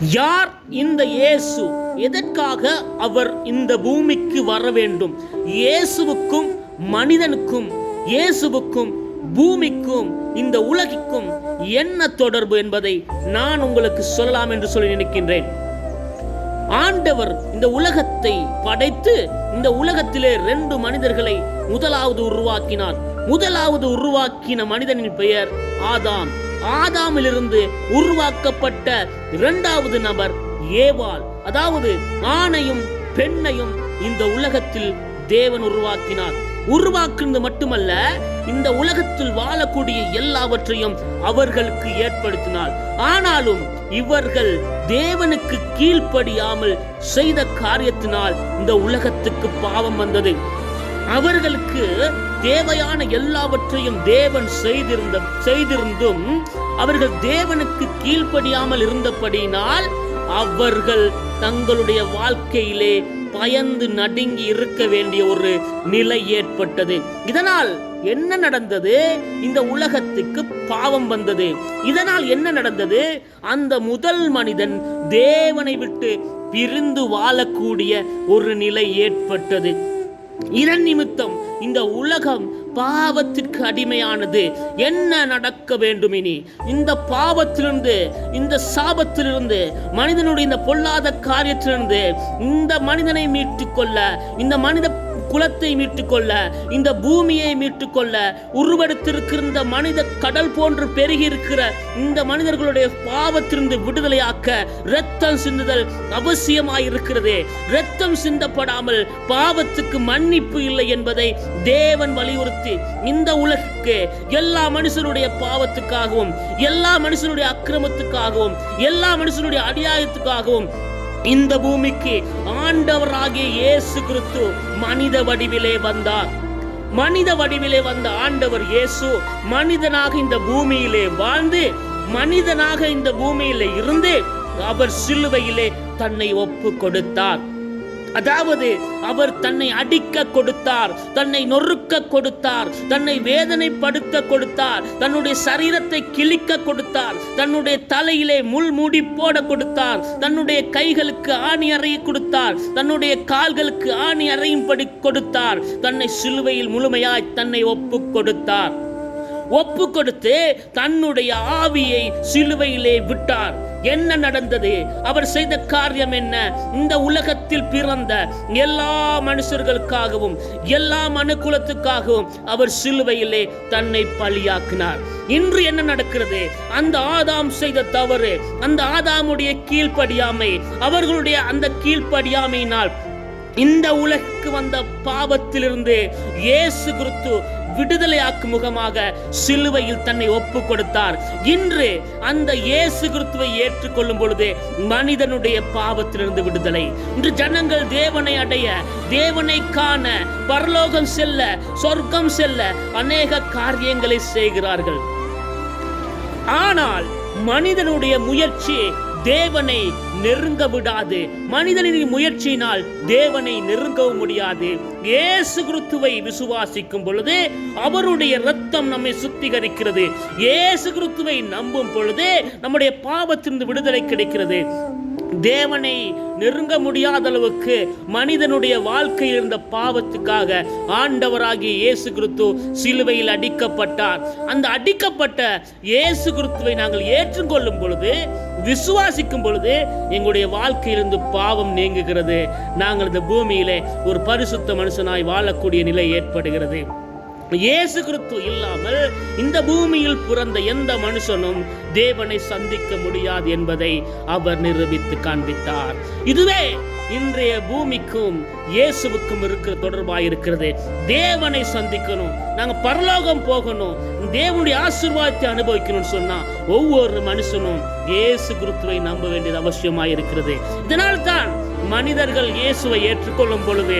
யார் இந்த இயேசு? எதற்காக அவர் இந்த பூமிக்கு வர வேண்டும்? இயேசுவுக்கும் மனிதனுக்கும் இயேசுவுக்கும் பூமிக்கும் இந்த உலகிற்கும் என்ன தொடர்பு என்பதை நான் உங்களுக்கு சொல்லலாம் என்று சொல்லி நினைக்கின்றேன். ஆண்டவர் இந்த உலகத்தை படைத்து இந்த உலகத்திலே ரெண்டு மனிதர்களை முதலாவது உருவாக்கினார். முதலாவது உருவாக்கின மனிதனின் பெயர் ஆதாம். ஆதாமிலிருந்து உருவாக்கப்பட்ட இரண்டாவது நபர் ஏவாள். அதாவது ஆணையும் பெண்ணையும் இந்த உலகத்தில் தேவன் உருவாக்கினார். உருவாக்குனது மட்டுமல்ல இந்த உலகத்தில் வாழக்கூடிய எல்லாவற்றையும் அவர்களுக்கு ஏற்படுத்தினார். ஆனாலும் இவர்கள் தேவனுக்கு கீழ்ப்படியாமல் செய்த காரியத்தினால் இந்த உலகத்துக்கு பாவம் வந்தது. அவர்களுக்கு தேவையான எல்லாவற்றையும் தேவன் செய்திருந்த செய்திருந்தும் அவர்கள் தேவனுக்கு கீழ்ப்படியாமல் இருந்தபடியினால் அவர்கள் தங்களுடைய வாழ்க்கையிலே பயந்து நடுங்கி இருக்க வேண்டிய ஒரு நிலை ஏற்பட்டது. இதனால் என்ன நடந்தது? இந்த உலகத்துக்கு பாவம் வந்தது. இதனால் என்ன நடந்தது? அந்த முதல் மனிதன் தேவனை விட்டு பிரிந்து வாழக்கூடிய ஒரு நிலை ஏற்பட்டது. இதன் நிமித்தம் இந்த உலகம் பாவத்திற்கு அடிமையானது. என்ன நடக்க வேண்டும் இனி? இந்த பாவத்திலிருந்து இந்த சாபத்திலிருந்து மனிதனுடைய இந்த பொல்லாத காரியத்திலிருந்து இந்த மனிதனை மீட்டுக்கொள்ள இந்த மனித குலத்தை மீட்டுக்கொள்ள இந்த பூமியை மீட்டுக்கொள்ள உருவெடுத்திருக்கிற இந்த மனித கடல் போன்று பெருகி இருக்கிற இந்த மனிதர்களுடைய பாவத்திலிருந்து விடுதலையாக்க இரத்தம் சிந்துதல் அவசியமாய் இருக்கிறது இரத்தம் சிந்தப்படாமல் பாவத்துக்கு மன்னிப்பு இல்லை என்பதை தேவன் வலியுறுத்தி இந்த உலகுக்கு எல்லா மனுஷனுடைய பாவத்துக்காகவும் எல்லா மனுஷனுடைய அக்கிரமத்துக்காகவும் எல்லா மனுஷனுடைய அநியாயத்துக்காகவும் இந்த பூமிக்கு ஆண்டவராகிய இயேசு கிறிஸ்து மனித வடிவிலே வந்தார். மனித வடிவிலே வந்த ஆண்டவர் இயேசு மனிதனாக இந்த பூமியிலே வாழ்ந்து மனிதனாக இந்த பூமியிலே இருந்து அவர் சிலுவையிலே தன்னை ஒப்பு கொடுத்தார். அதாவது அவர் தன்னை அடிக்க கொடுத்தார் தன்னை நொறுக்க கொடுத்தார் தன்னை வேதனைப்படுத்த கொடுத்தார் தன்னுடைய சரீரத்தை கிழிக்க கொடுத்தார் தன்னுடைய தலையிலே முள் மூடி போட கொடுத்தார் தன்னுடைய கைகளுக்கு ஆணி அறைய கொடுத்தார் தன்னுடைய கால்களுக்கு ஆணி அறையும்படி கொடுத்தார் தன்னை சிலுவையில் முழுமையாய் தன்னை ஒப்பு கொடுத்தார். ஒப்பு கொடுத்து தன்னுடைய ஆவியை சிலுவையிலே விட்டார். என்ன நடந்தது? அவர் செய்த காரியம் என்ன? இந்த உலகத்தில் பிறந்த எல்லா மனுஷர்களுக்காகவும் எல்லா மனுக்குலத்துக்காகவும் அவர் சிலுவையிலே தன்னை பலியாக்கினார் இன்று என்ன நடக்கிறது? அந்த ஆதாம் செய்த தவறு அந்த ஆதாமுடைய கீழ்ப்படியாமை அவர்களுடைய அந்த கீழ்ப்படியாமையினால் இந்த உலகுக்கு வந்த பாவத்திலிருந்து இயேசு கிறிஸ்து விடுதலையாக்கும் முகமாக சிலுவையில் தன்னை ஒப்பு கொடுத்தார் இன்று அந்த இயேசு கிறிஸ்துவை ஏற்றுக்கொள்ளும் பொழுது மனிதனுடைய பாவத்திலிருந்து விடுதலை. இன்று ஜனங்கள் தேவனை அடைய தேவனை காண பரலோகம் செல்ல சொர்க்கம் செல்ல அநேக காரியங்களை செய்கிறார்கள். ஆனால் மனிதனுடைய முயற்சி தேவனை நெருங்க விடாது. மனிதனின் முயற்சியினால் தேவனை நெருங்கவும் முடியாது. இயேசு கிறிஸ்துவை விசுவாசிக்கும் பொழுது அவருடைய ரத்தம் நம்மை சுத்திகரிக்கிறது. இயேசு கிறிஸ்துவை நம்பும் பொழுது நம்முடைய பாவத்திலிருந்து விடுதலை கிடைக்கிறது. தேவனை நெருங்க முடியாத அளவுக்கு மனிதனுடைய வாழ்க்கையில் இருந்த பாவத்துக்காக ஆண்டவராகிய இயேசு கிறிஸ்து சிலுவையில் அடிக்கப்பட்டார். அந்த அடிக்கப்பட்ட இயேசு கிறிஸ்துவை நாங்கள் ஏற்றுக்கொள்ளும் பொழுது விசுவாசிக்கும் பொழுது எங்களுடைய வாழ்க்கையிலிருந்து பாவம் நீங்குகிறது. நாங்கள் இந்த பூமியிலே ஒரு பரிசுத்த மனுஷனாய் வாழக்கூடிய நிலை ஏற்படுகிறது. இயேசு கிறிஸ்து இல்லாமல் இந்த பூமியில் பிறந்த எந்த மனுஷனும் தேவனை சந்திக்க முடியாது என்பதை அவர் நிரூபித்து காண்பித்தார். இதுவே இன்றைய பூமிக்கும் இயேசுவுக்கும் இருக்கிற தொடர்பாக இருக்கிறது. தேவனை சந்திக்கணும். நாங்க பரலோகம் போகணும். தேவனுடைய ஆசிர்வாதத்தை அனுபவிக்கணும்னு சொன்னா ஒவ்வொரு மனுஷனும் இயேசு குருத்துவை நம்ப வேண்டியது அவசியமாக இருக்கிறது. இதனால் தான் மனிதர்கள் இயேசுவை ஏற்றுக்கொள்ளும் பொழுது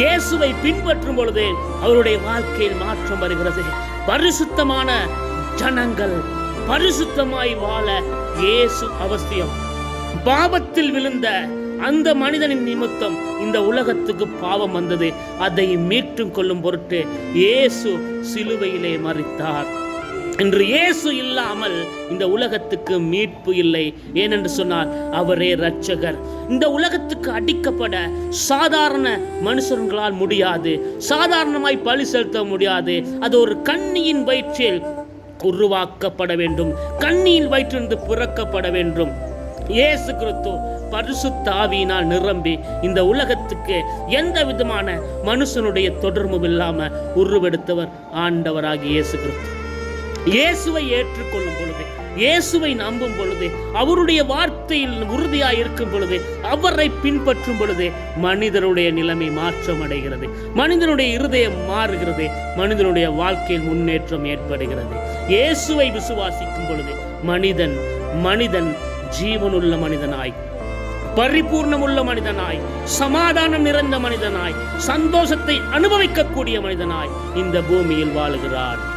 இயேசுவை பின்பற்றும் பொழுது அவருடைய வாழ்க்கையில் மாற்றம் வருகிறது. பரிசுத்தமான ஜனங்கள் பரிசுத்தமாய் வாழ இயேசு அவசியம். பாவத்தில் விழுந்த அந்த மனிதனின் நிமித்தம் இந்த உலகத்துக்கு பாவம் வந்தது. அதை மீட்டும் கொள்ளும் பொருட்டு இயேசு சிலுவையிலே மறித்தார் இன்று இயேசு இல்லாமல் இந்த உலகத்துக்கு மீட்பு இல்லை. ஏனென்று சொன்னால் அவரே ரட்சகர் இந்த உலகத்துக்கு அடிக்கப்பட சாதாரண மனுஷர்களால் முடியாது. சாதாரணமாய் பழி செலுத்த முடியாது. அது ஒரு கண்ணியின் வயிற்றில் உருவாக்கப்பட வேண்டும். கண்ணியின் வயிற்றிலிருந்து பிறக்கப்பட வேண்டும். இயேசு கிறிஸ்து பரிசுத்தாவியினால் நிரம்பி இந்த உலகத்துக்கு எந்த விதமான மனுஷனுடைய தொடர்பும் இல்லாம உருவெடுத்தவர் ஆண்டவராகி இயேசு கிறிஸ்து. இயேசுவை ஏற்றுக்கொள்ளும் பொழுது இயேசுவை நம்பும் பொழுது அவருடைய வார்த்தையில் உறுதியாய் இருக்கும் பொழுது அவரை பின்பற்றும் பொழுது மனிதனுடைய நிலைமை மாற்றம் அடைகிறது மனிதனுடைய இருதயம் மாறுகிறது. மனிதனுடைய வாழ்க்கையில் முன்னேற்றம் ஏற்படுகிறது. இயேசுவை விசுவாசிக்கும் பொழுது மனிதன் மனிதன் ஜீவனுள்ள மனிதனாய் பரிபூர்ணமுள்ள மனிதனாய் சமாதானம் நிறைந்த மனிதனாய் சந்தோஷத்தை அனுபவிக்கக்கூடிய மனிதனாய் இந்த பூமியில் வாழுகிறார்.